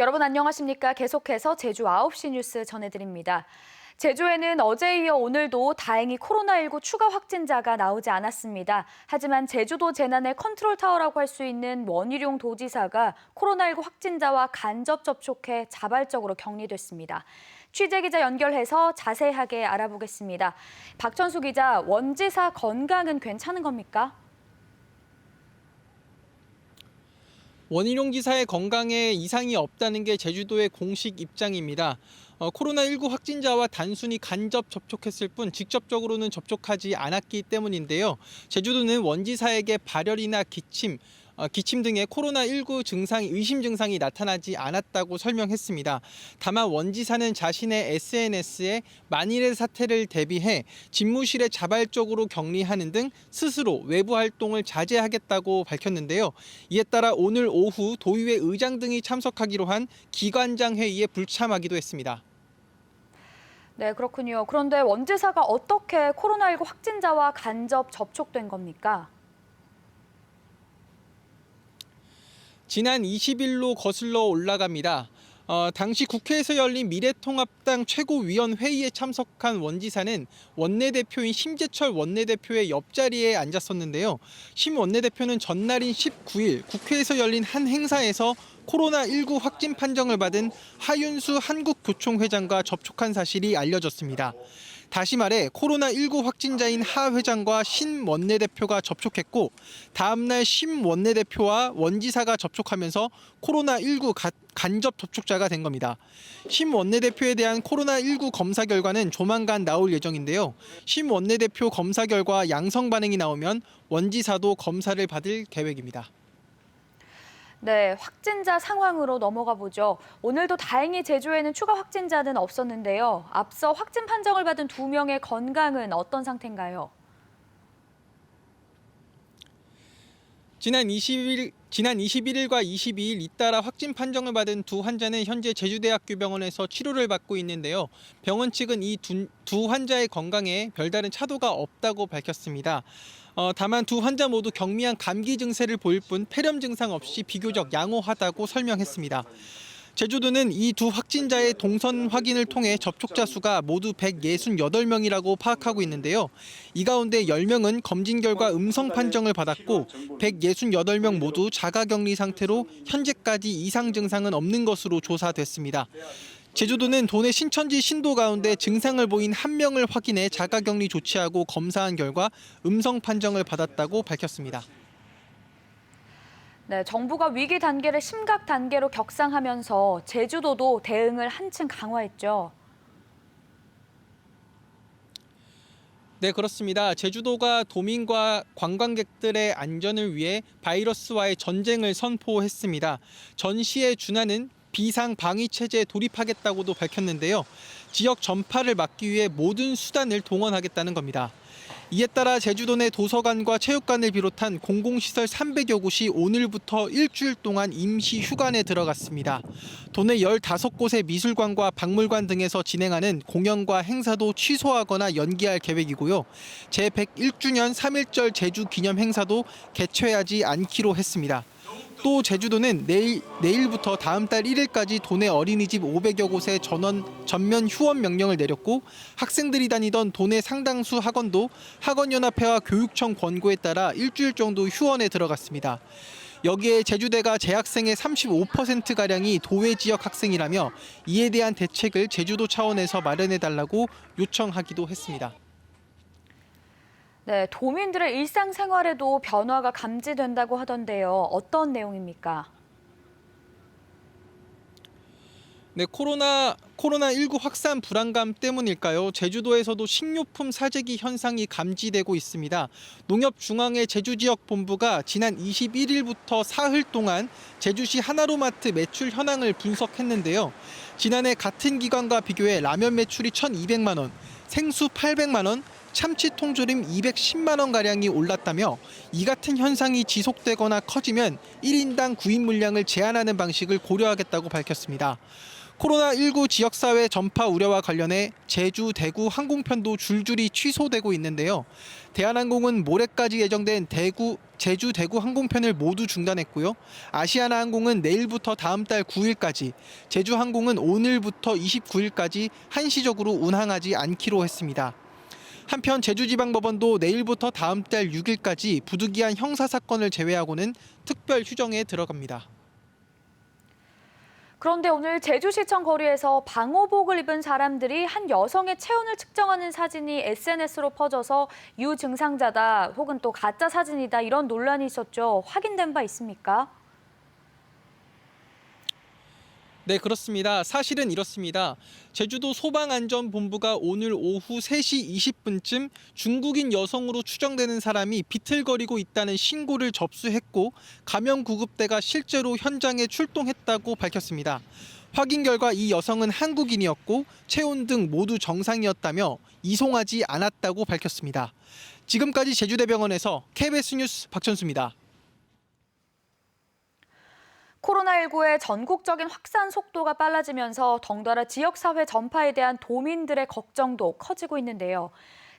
여러분 안녕하십니까? 계속해서 제주 9시 뉴스 전해드립니다. 제주에는 어제에 이어 오늘도 다행히 코로나19 추가 확진자가 나오지 않았습니다. 하지만 제주도 재난의 컨트롤 타워라고 할 수 있는 원희룡 도지사가 코로나19 확진자와 간접 접촉해 자발적으로 격리됐습니다. 취재 기자 연결해서 자세하게 알아보겠습니다. 박천수 기자, 원지사 건강은 괜찮은 겁니까? 원희룡 지사의 건강에 이상이 없다는 게 제주도의 공식 입장입니다. 어, 코로나19 확진자와 단순히 간접 접촉했을 뿐 직접적으로는 접촉하지 않았기 때문인데요. 제주도는 원지사에게 발열이나 기침, 어, 기침 등의 코로나19 증상, 의심 증상이 나타나지 않았다고 설명했습니다. 다만 원지사는 자신의 SNS에 만일의 사태를 대비해 집무실에 자발적으로 격리하는 등 스스로 외부 활동을 자제하겠다고 밝혔는데요. 이에 따라 오늘 오후 도의회 의장 등이 참석하기로 한 기관장 회의에 불참하기도 했습니다. 네, 그렇군요. 그런데 원지사가 어떻게 코로나19 확진자와 간접 접촉된 겁니까? 지난 20일로 거슬러 올라갑니다. 어, 당시 국회에서 열린 미래통합당 최고위원 회의에 참석한 원지사는 원내대표인 심재철 원내대표의 옆자리에 앉았었는데요. 심 원내대표는 전날인 19일 국회에서 열린 한 행사에서 코로나19 확진 판정을 받은 하윤수 한국교총회장과 접촉한 사실이 알려졌습니다. 다시 말해 코로나19 확진자인 하 회장과 신 원내대표가 접촉했고 다음날 심 원내대표와 원지사가 접촉하면서 코로나19 가- 간접 접촉자가 된 겁니다. 심 원내대표에 대한 코로나19 검사 결과는 조만간 나올 예정인데요. 심 원내대표 검사 결과 양성 반응이 나오면 원지사도 검사를 받을 계획입니다. 네, 확진자 상황으로 넘어가 보죠. 오늘도 다행히 제주에는 추가 확진자는 없었는데요. 앞서 확진 판정을 받은 두 명의 건강은 어떤 상태인가요? 지난 20일 지난 21일과 22일 잇따라 확진 판정을 받은 두 환자는 현재 제주대학교 병원에서 치료를 받고 있는데요. 병원 측은 이 두 환자의 건강에 별다른 차도가 없다고 밝혔습니다. 어, 다만 두 환자 모두 경미한 감기 증세를 보일 뿐 폐렴 증상 없이 비교적 양호하다고 설명했습니다. 제주도는 이 두 확진자의 동선 확인을 통해 접촉자 수가 모두 168명이라고 파악하고 있는데요. 이 가운데 10명은 검진 결과 음성 판정을 받았고 168명 모두 자가 격리 상태로 현재까지 이상 증상은 없는 것으로 조사됐습니다. 제주도는 도내 신천지 신도 가운데 증상을 보인 한 명을 확인해 자가격리 조치하고 검사한 결과 음성 판정을 받았다고 밝혔습니다. 네, 정부가 위기 단계를 심각 단계로 격상하면서 제주도도 대응을 한층 강화했죠. 네, 그렇습니다. 제주도가 도민과 관광객들의 안전을 위해 바이러스와의 전쟁을 선포했습니다. 전시의 준하는 비상 방위 체제에 돌입하겠다고도 밝혔는데요. 지역 전파를 막기 위해 모든 수단을 동원하겠다는 겁니다. 이에 따라 제주도 내 도서관과 체육관을 비롯한 공공시설 300여 곳이 오늘부터 일주일 동안 임시 휴관에 들어갔습니다. 도내 15곳의 미술관과 박물관 등에서 진행하는 공연과 행사도 취소하거나 연기할 계획이고요. 제101주년 3.1절 제주 기념 행사도 개최하지 않기로 했습니다. 또 제주도는 내일 내일부터 다음 달 1일까지 도내 어린이집 500여 곳에 전원 전면 휴원 명령을 내렸고 학생들이 다니던 도내 상당수 학원도 학원연합회와 교육청 권고에 따라 일주일 정도 휴원에 들어갔습니다. 여기에 제주대가 재학생의 35% 가량이 도외 지역 학생이라며 이에 대한 대책을 제주도 차원에서 마련해 달라고 요청하기도 했습니다. 네, 도민들의 일상생활에도 변화가 감지된다고 하던데요. 어떤 내용입니까? 네, 코로나 코로나 19 확산 불안감 때문일까요? 제주도에서도 식료품 사재기 현상이 감지되고 있습니다. 농협중앙회 제주지역본부가 지난 21일부터 사흘 동안 제주시 하나로마트 매출 현황을 분석했는데요. 지난해 같은 기간과 비교해 라면 매출이 1,200만 원, 생수 800만 원, 참치 통조림 210만 원 가량이 올랐다며 이 같은 현상이 지속되거나 커지면 1인당 구입 물량을 제한하는 방식을 고려하겠다고 밝혔습니다. 코로나19 지역사회 전파 우려와 관련해 제주, 대구 항공편도 줄줄이 취소되고 있는데요. 대한항공은 모레까지 예정된 대구, 제주, 대구 항공편을 모두 중단했고요. 아시아나 항공은 내일부터 다음 달 9일까지, 제주 항공은 오늘부터 29일까지 한시적으로 운항하지 않기로 했습니다. 한편 제주지방법원도 내일부터 다음 달 6일까지 부득이한 형사 사건을 제외하고는 특별 휴정에 들어갑니다. 그런데 오늘 제주시청 거리에서 방호복을 입은 사람들이 한 여성의 체온을 측정하는 사진이 SNS로 퍼져서 유증상자다 혹은 또 가짜 사진이다 이런 논란이 있었죠. 확인된 바 있습니까? 네, 그렇습니다. 사실은 이렇습니다. 제주도 소방안전본부가 오늘 오후 3시 20분쯤 중국인 여성으로 추정되는 사람이 비틀거리고 있다는 신고를 접수했고 감염 구급대가 실제로 현장에 출동했다고 밝혔습니다. 확인 결과 이 여성은 한국인이었고 체온 등 모두 정상이었다며 이송하지 않았다고 밝혔습니다. 지금까지 제주대병원에서 KBS 뉴스 박천수입니다. 코로나19의 전국적인 확산 속도가 빨라지면서 덩달아 지역사회 전파에 대한 도민들의 걱정도 커지고 있는데요.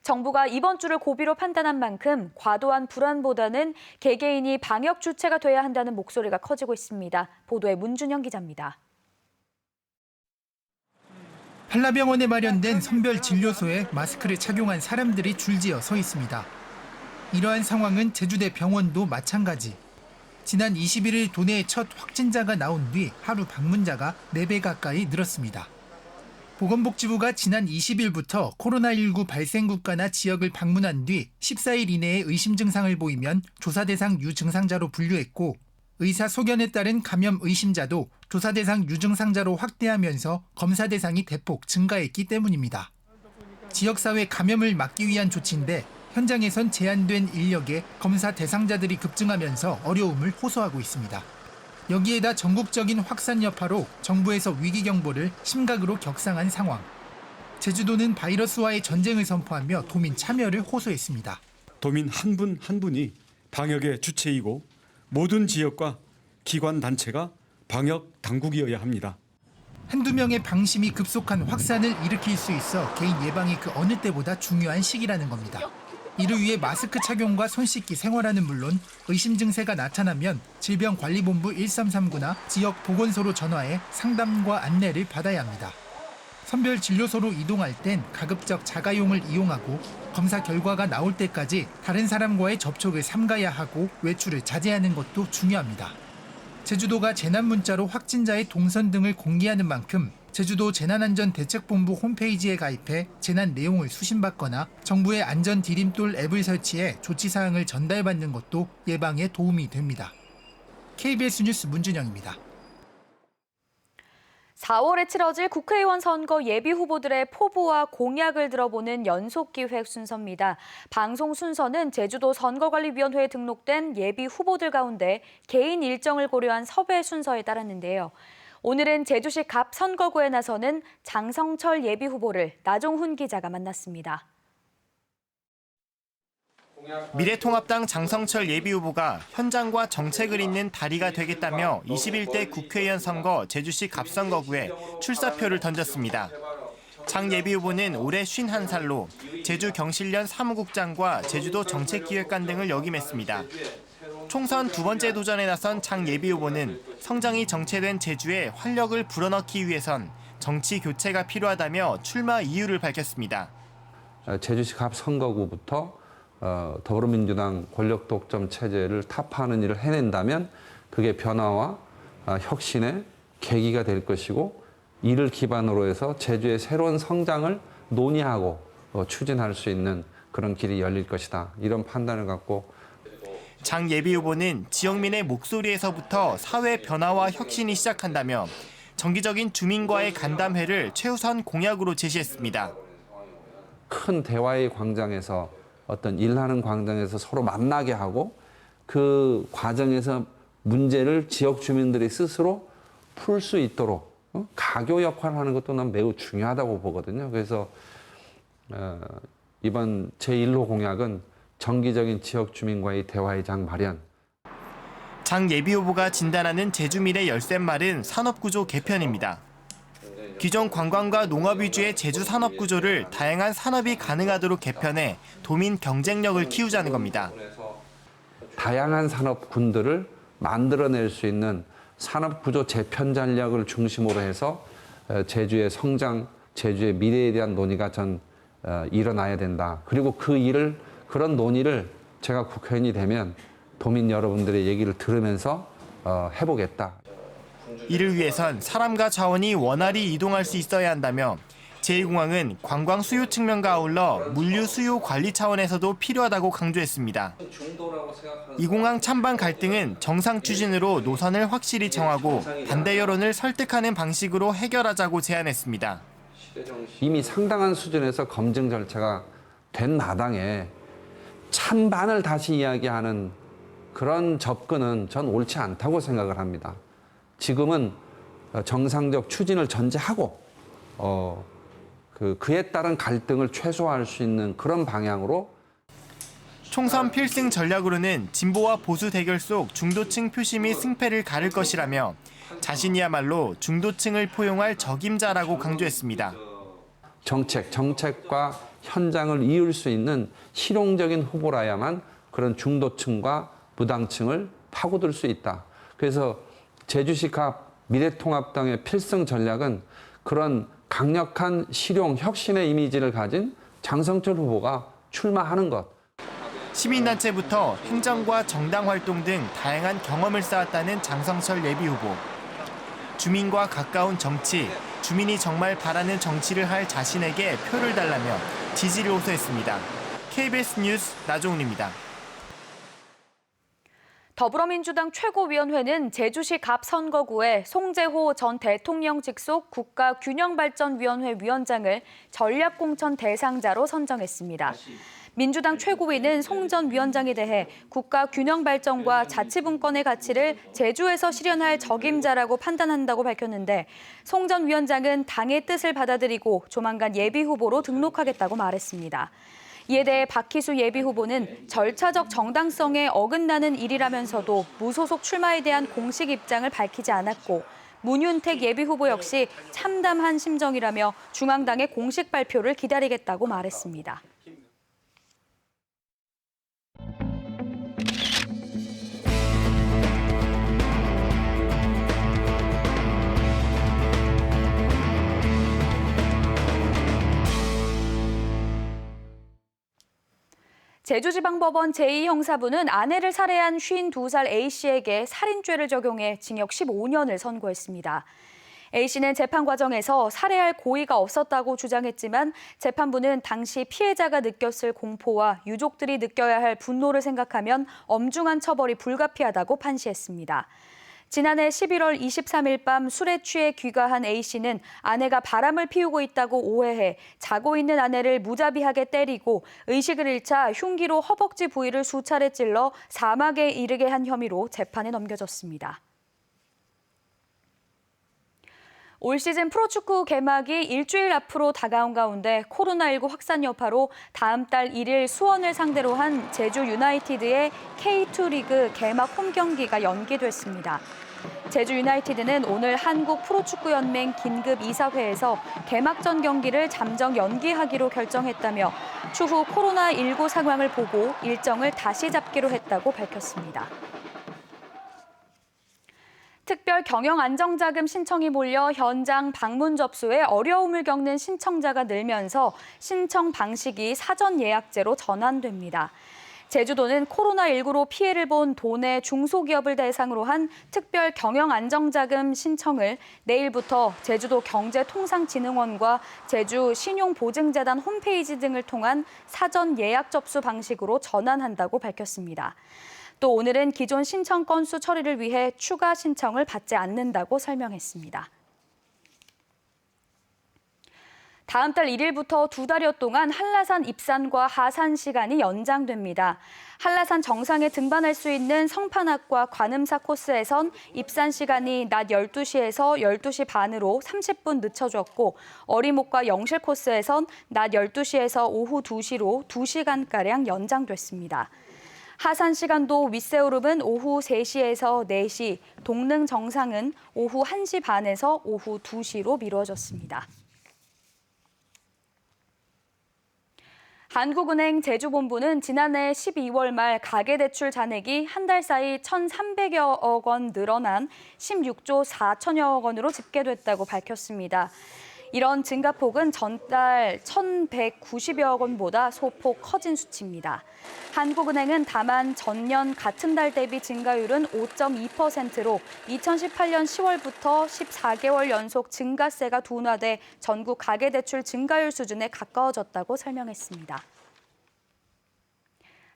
정부가 이번 주를 고비로 판단한 만큼 과도한 불안보다는 개개인이 방역 주체가 돼야 한다는 목소리가 커지고 있습니다. 보도에 문준영 기자입니다. 한라병원에 마련된 선별 진료소에 마스크를 착용한 사람들이 줄지어 서 있습니다. 이러한 상황은 제주대 병원도 마찬가지. 지난 21일 도내에 첫 확진자가 나온 뒤 하루 방문자가 4배 가까이 늘었습니다. 보건복지부가 지난 20일부터 코로나19 발생 국가나 지역을 방문한 뒤 14일 이내에 의심 증상을 보이면 조사 대상 유증상자로 분류했고 의사 소견에 따른 감염 의심자도 조사 대상 유증상자로 확대하면서 검사 대상이 대폭 증가했기 때문입니다. 지역사회 감염을 막기 위한 조치인데 현장에선 제한된 인력에 검사 대상자들이 급증하면서 어려움을 호소하고 있습니다. 여기에다 전국적인 확산 여파로 정부에서 위기 경보를 심각으로 격상한 상황. 제주도는 바이러스와의 전쟁을 선포하며 도민 참여를 호소했습니다. 도민 한 분 한 분이 방역의 주체이고 모든 지역과 기관 단체가 방역 당국이어야 합니다. 한두 명의 방심이 급속한 확산을 일으킬 수 있어 개인 예방이 그 어느 때보다 중요한 시기라는 겁니다. 이를 위해 마스크 착용과 손 씻기 생활화는 물론 의심 증세가 나타나면 질병관리본부 1339나 지역 보건소로 전화해 상담과 안내를 받아야 합니다. 선별 진료소로 이동할 땐 가급적 자가용을 이용하고 검사 결과가 나올 때까지 다른 사람과의 접촉을 삼가야 하고 외출을 자제하는 것도 중요합니다. 제주도가 재난 문자로 확진자의 동선 등을 공개하는 만큼 제주도 재난안전대책본부 홈페이지에 가입해 재난 내용을 수신받거나 정부의 안전 디딤돌 앱을 설치해 조치 사항을 전달받는 것도 예방에 도움이 됩니다. KBS 뉴스 문준영입니다. 4월에 치러질 국회의원 선거 예비 후보들의 포부와 공약을 들어보는 연속 기획 순서입니다. 방송 순서는 제주도 선거관리위원회에 등록된 예비 후보들 가운데 개인 일정을 고려한 섭외 순서에 따랐는데요. 오늘은 제주시 갑 선거구에 나서는 장성철 예비 후보를 나종훈 기자가 만났습니다. 미래통합당 장성철 예비후보가 현장과 정책을 잇는 다리가 되겠다며 21대 국회의원 선거 제주시 갑선거구에 출사표를 던졌습니다. 장 예비후보는 올해 51살로 제주 경실련 사무국장과 제주도 정책기획관 등을 역임했습니다. 총선 두 번째 도전에 나선 장 예비 후보는 성장이 정체된 제주에 활력을 불어넣기 위해선 정치 교체가 필요하다며 출마 이유를 밝혔습니다. 어, 제주시 갑 선거구부터 어, 더불어민주당 권력 독점 체제를 타파하는 일을 해낸다면 그게 변화와 어, 혁신의 계기가 될 것이고 이를 기반으로 해서 제주의 새로운 성장을 논의하고 어, 추진할 수 있는 그런 길이 열릴 것이다. 이런 판단을 갖고 장 예비 후보는 지역민의 목소리에서부터 사회 변화와 혁신이 시작한다며 정기적인 주민과의 간담회를 최우선 공약으로 제시했습니다. 큰 대화의 광장에서 어떤 일하는 광장에서 서로 만나게 하고 그 과정에서 문제를 지역 주민들이 스스로 풀 수 있도록 어? 가교 역할을 하는 것도 난 매우 중요하다고 보거든요. 그래서 어, 이번 제1호 공약은 정기적인 지역 주민과의 대화의 장 마련, 장 예비 후보가 진단하는 제주민의 열쇠말은 산업구조 개편입니다. 기존 관광과 농업 위주의 제주 산업 구조를 다양한 산업이 가능하도록 개편해 도민 경쟁력을 키우자는 겁니다. 다양한 산업군들을 만들어낼 수 있는 산업 구조 재편 전략을 중심으로 해서 어, 제주의 성장, 제주의 미래에 대한 논의가 전 어, 일어나야 된다. 그리고 그 일을 그런 논의를 제가 국회의원이 되면 도민 여러분들의 얘기를 들으면서 어, 해보겠다. 이를 위해선 사람과 자원이 원활히 이동할 수 있어야 한다며 제2공항은 관광 수요 측면과 아울러 물류 수요 관리 차원에서도 필요하다고 강조했습니다. 이 공항 찬반 갈등은 정상 추진으로 노선을 확실히 정하고 반대 여론을 설득하는 방식으로 해결하자고 제안했습니다. 이미 상당한 수준에서 검증 절차가 된 마당에 찬반을 다시 이야기하는 그런 접근은 전 옳지 않다고 생각을 합니다. 지금은 정상적 추진을 전제하고 어, 그 그에 따른 갈등을 최소화할 수 있는 그런 방향으로 총선 필승 전략으로는 진보와 보수 대결 속 중도층 표심이 승패를 가를 것이라며 자신이야말로 중도층을 포용할 적임자라고 강조했습니다. 정책, 정책과 현장을 이을 수 있는 실용적인 후보라야만 그런 중도층과 무당층을 파고들 수 있다. 그래서 제주시갑 미래통합당의 필승 전략은 그런 강력한 실용 혁신의 이미지를 가진 장성철 후보가 출마하는 것. 시민단체부터 행정과 정당 활동 등 다양한 경험을 쌓았다는 장성철 예비 후보. 주민과 가까운 정치, 주민이 정말 바라는 정치를 할 자신에게 표를 달라며 지지를 호소했습니다. KBS 뉴스 나종훈입니다. 더불어민주당 최고위원회는 제주시 갑 선거구에 송재호 전 대통령 직속 국가균형발전위원회 위원장을 전략공천 대상자로 선정했습니다. 민주당 최고위는 송 전 위원장에 대해 국가 균형 발전과 자치분권의 가치를 제주에서 실현할 적임자라고 판단한다고 밝혔는데 송 전 위원장은 당의 뜻을 받아들이고 조만간 예비 후보로 등록하겠다고 말했습니다. 이에 대해 박희수 예비 후보는 절차적 정당성에 어긋나는 일이라면서도 무소속 출마에 대한 공식 입장을 밝히지 않았고 문윤택 예비 후보 역시 참담한 심정이라며 중앙당의 공식 발표를 기다리겠다고 말했습니다. 제주지방법원 제2형사부는 아내를 살해한 52살 A씨에게 살인죄를 적용해 징역 15년을 선고했습니다. A씨는 재판 과정에서 살해할 고의가 없었다고 주장했지만 재판부는 당시 피해자가 느꼈을 공포와 유족들이 느껴야 할 분노를 생각하면 엄중한 처벌이 불가피하다고 판시했습니다. 지난해 11월 23일 밤 술에 취해 귀가한 A씨는 아내가 바람을 피우고 있다고 오해해 자고 있는 아내를 무자비하게 때리고 의식을 잃자 흉기로 허벅지 부위를 수차례 찔러 사막에 이르게 한 혐의로 재판에 넘겨졌습니다. 올 시즌 프로축구 개막이 일주일 앞으로 다가온 가운데 코로나19 확산 여파로 다음 달 1일 수원을 상대로 한 제주 유나이티드의 K2 리그 개막 홈 경기가 연기됐습니다. 제주 유나이티드는 오늘 한국 프로축구연맹 긴급 이사회에서 개막전 경기를 잠정 연기하기로 결정했다며 추후 코로나19 상황을 보고 일정을 다시 잡기로 했다고 밝혔습니다. 특별 경영 안정자금 신청이 몰려 현장 방문 접수에 어려움을 겪는 신청자가 늘면서 신청 방식이 사전 예약제로 전환됩니다. 제주도는 코로나19로 피해를 본 도내 중소기업을 대상으로 한 특별 경영 안정자금 신청을 내일부터 제주도 경제통상진흥원과 제주 신용보증재단 홈페이지 등을 통한 사전 예약 접수 방식으로 전환한다고 밝혔습니다. 또 오늘은 기존 신청 건수 처리를 위해 추가 신청을 받지 않는다고 설명했습니다. 다음 달 1일부터 두 달여 동안 한라산 입산과 하산 시간이 연장됩니다. 한라산 정상에 등반할 수 있는 성판악과 관음사 코스에선 입산 시간이 낮 12시에서 12시 반으로 30분 늦춰졌고 어리목과 영실 코스에선 낮 12시에서 오후 2시로 2시간가량 연장됐습니다. 하산 시간도 윗세오름은 오후 3시에서 4시, 동능 정상은 오후 1시 반에서 오후 2시로 미뤄졌습니다. 한국은행 제주본부는 지난해 12월 말 가계대출 잔액이 한 달 사이 1,300여억 원 늘어난 16조 4천여억 원으로 집계됐다고 밝혔습니다. 이런 증가폭은 전달 1,190여억 원보다 소폭 커진 수치입니다. 한국은행은 다만 전년 같은 달 대비 증가율은 5.2%로 2018년 10월부터 14개월 연속 증가세가 둔화돼 전국 가계대출 증가율 수준에 가까워졌다고 설명했습니다.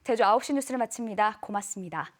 제주 9시 뉴스를 마칩니다. 고맙습니다.